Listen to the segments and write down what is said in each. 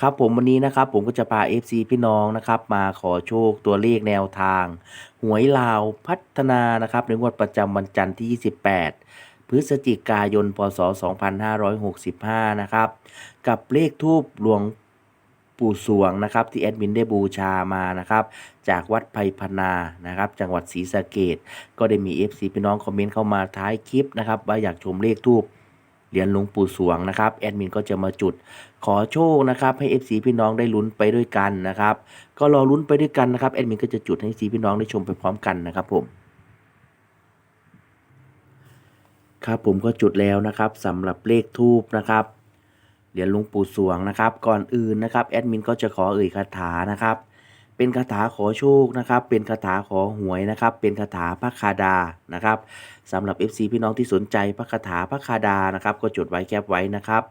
ครับผมวันนี้นะครับผมก็จะพา FC พี่น้องนะครับมาขอโชคตัวเลขแนวทาง หวยลาวพัฒนานะครับในงวดประจำวันจันทร์ที่ 28 พฤศจิกายน พศ 2565 นะครับ กับเลขทูบหลวงปู่สวงนะครับที่แอดมินได้บูชามานะครับจากวัดไพพนานะครับ จังหวัดศรีสะเกดก็ได้มี FC พี่น้องคอมเมนต์เข้ามาท้ายคลิปนะครับว่าอยากชมเลขทูบ เหรียญหลวงปู่สวงนะครับแอดมินก็จะมาจุดขอโชคนะครับให้ FC พี่น้องได้ลุ้นไปด้วยกันนะครับก็รอลุ้นไปด้วยกันนะครับแอดมินก็จะจุดให้ FC พี่น้องได้ชมไปพร้อมกันนะครับผมครับผมก็จุดแล้วนะครับสำหรับเลขทูบนะครับเหรียญหลวงปู่สวงนะครับ ก่อนอื่นนะครับแอดมินก็จะขอเอ่ยคาถานะครับ เป็นคาถาขอโชคนะครับ เป็นคาถาขอหวยนะครับ เป็นคาถาพระคาดานะครับสำหรับ FC พี่น้องที่สนใจพระคาถาพระคาดานะครับ ก็จดไว้แคปไว้นะครับ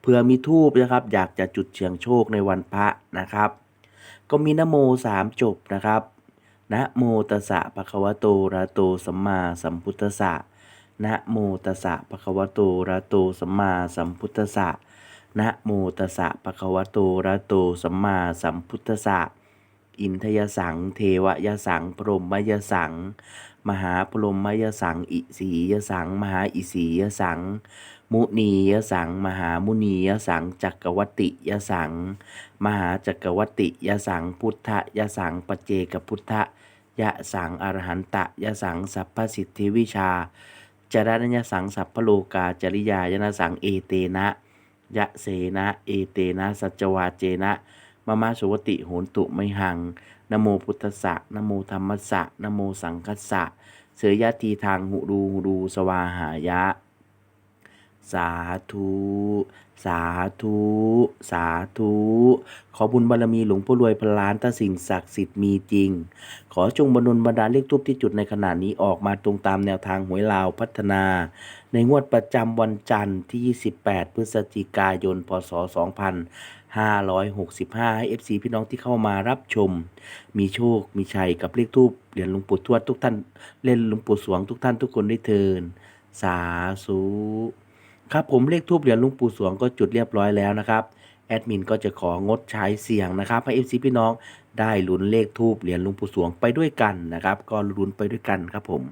เผื่อมีทูบนะครับ อยากจะจุดเฉียงโชคในวันพระนะครับ ก็มีนโมสามจบนะครับนะโมตัสสะภะคะวะโตระโตสัมมาสัมพุทธัสสะนะโมตัสสะภะคะวะโตระโตสัมมาสัมพุทธัสสะนะโมตัสสะภะคะวะโตระหะโตสัมมาสัมพุทธัสสะ อินทยสัง เทวยสัง พรหมยสัง มหาพรหมยสัง อิสียสัง มหาอิสียสัง มุนียสัง มหามุนียสัง จักรวัติยสัง มหาจักรวัติยสัง พุทธยสัง ปเจกพุทธยะสัง อรหันตยสัง สัพพสิทธิวิชาจรณยสัง สัพพโลกาจริยายนสัง เอเตนะ ยะเสนะ เอเตนะ สัจวาเจนะ มามาสุวติโหนตุไมหัง นโมพุทธสะนโมธรรมสะนโมสังคัสสะเสยยะทีทางหุรูหูรูสวาหายะ สาธุ สาธุ สาธุ ขอบุญบารมีหลวงพ่อรวยพนล้านถ้าสิ่งศักดิ์สิทธิ์มีจริง ขอจงบรรดลบรรดาลเลขทูปที่จุดในขณะนี้ออกมาตรงตามแนวทางหวยลาวพัฒนา ในงวดประจำวันจันทร์ที่ 28 พฤศจิกายน พศ 2565 ให้ FC พี่น้องที่เข้ามารับชม มีโชค มีชัยกับเลขทูปเหรียญหลวงปู่ทวดทุกท่าน เล่นหลวงปู่สวงทุกท่านทุกคนได้เทินสาธุ ครับผมเลขทูบเหรียญลุงปู่สวงก็จุดเรียบร้อยแล้วนะครับแอดมินก็จะของดใช้เสียงนะครับให้เอฟซีพี่น้องได้ลุ้นเลขทูบเหรียญลุงปู่สวงไปด้วยกันนะครับ ก็ลุ้นไปด้วยกันครับผม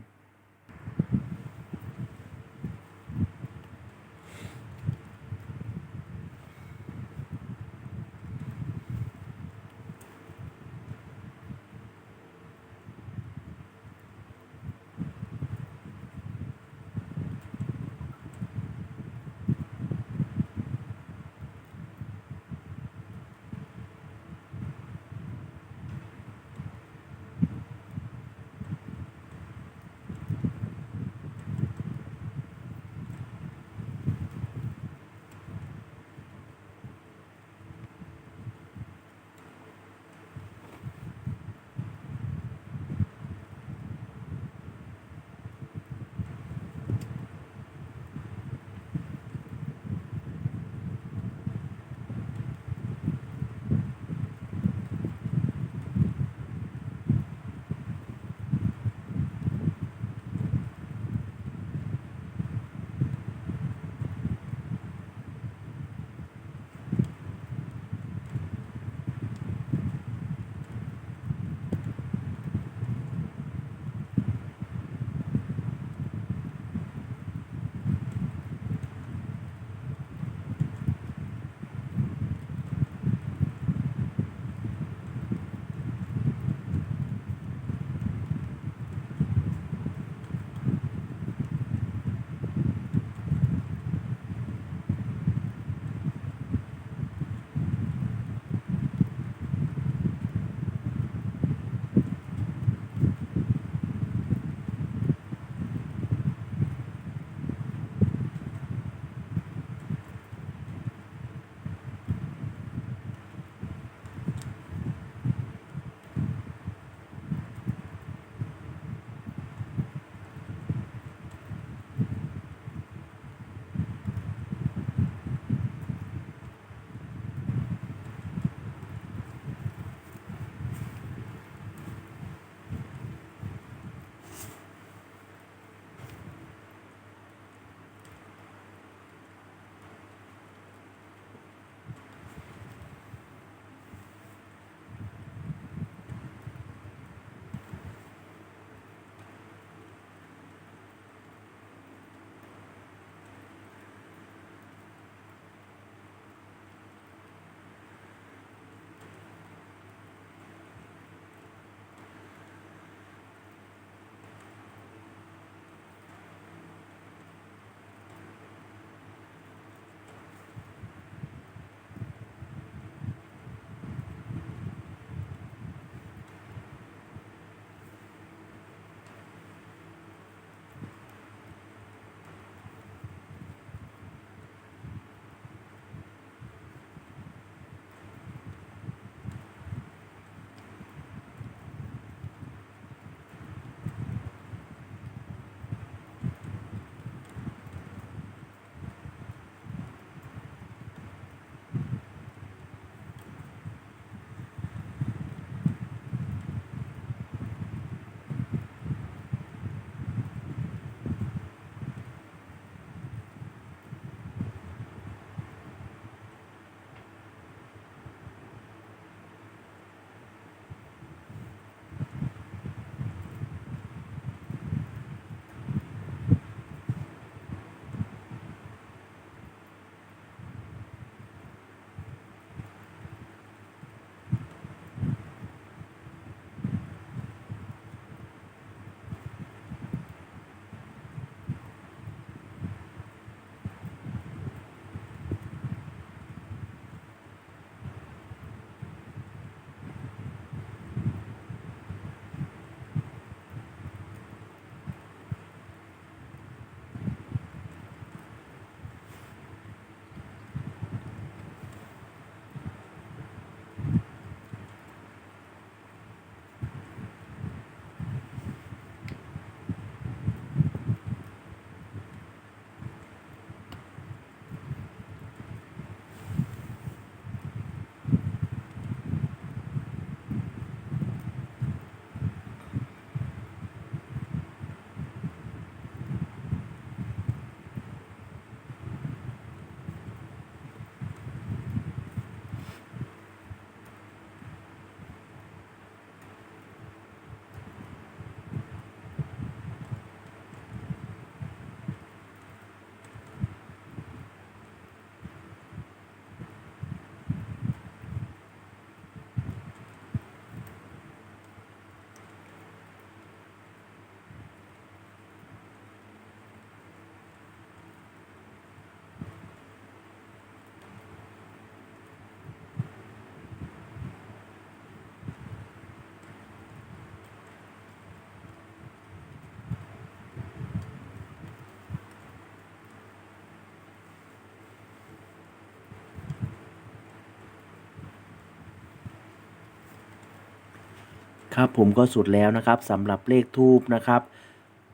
ครับผมก็สุดแล้วนะครับสำหรับเลขทูบนะครับ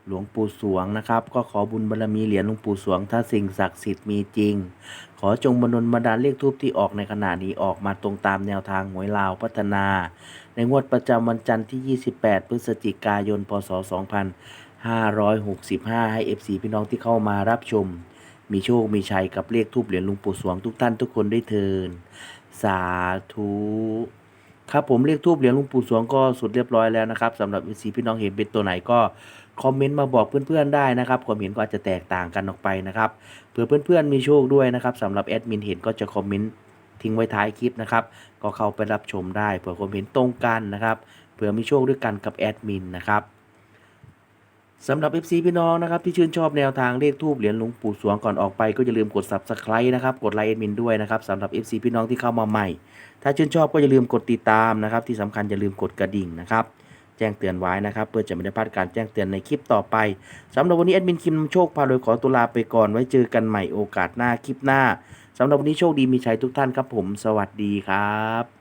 หลวงปู่สวงนะครับ ก็ขอบุญบารรมีเหรียญหลวงปู่สวง ถ้าสิ่งศักดิ์สิทธิ์มีจริง ขอจงบรรลบันดาลเลขทูบที่ออกในขณะนี้ออกมาตรงตามแนวทางหวยลาวพัฒนา ในงวดประจำวันจันทร์ที่ 28 พฤศจิกายน พศ 2565 ให้ FC พี่น้องที่เข้ามารับชม มีโชคมีชัยกับเลขทูบเหรียญหลวงปู่สวงทุกท่านทุกคนด้วยเทินสาธุ ครับผมเลขทูบเหรียญลุงปู่สวงก็สุดเรียบร้อยแล้วนะครับสำหรับสีพี่น้องเห็นเป็นตัวไหนก็คอมเมนต์มาบอกเพื่อนๆได้นะครับความเห็นก็อาจจะแตกต่างกันออกไปนะครับเผื่อเพื่อนๆมีโชคด้วยนะครับสำหรับแอดมินเห็นก็จะคอมเมนต์ทิ้งไว้ท้ายคลิปนะครับก็เข้าไปรับชมได้เผื่อความเห็นตรงกันนะครับเผื่อมีโชคด้วยกันกับแอดมินนะครับ สำหรับ FC พี่น้องนะครับที่ชื่นชอบแนวทางเลขทูบเหรียญหลวงปู่สวงก่อนออกไป ก็อย่าลืมกด Subscribe นะครับกดไลค์แอดมินด้วยนะครับสำหรับ FC พี่น้องที่เข้ามาใหม่ ถ้าชื่นชอบก็อย่าลืมกดติดตามนะครับที่สำคัญอย่าลืมกดกระดิ่งนะครับแจ้งเตือนไว้นะครับเพื่อจะไม่ได้พลาดการแจ้งเตือนในคลิปต่อไปสำหรับวันนี้แอดมินคิมโชคพาโดยขอตุลาไปก่อนไว้เจอกันใหม่โอกาสหน้าคลิปหน้าสำหรับวันนี้โชคดีมีชัยทุกท่านครับผม สวัสดีครับ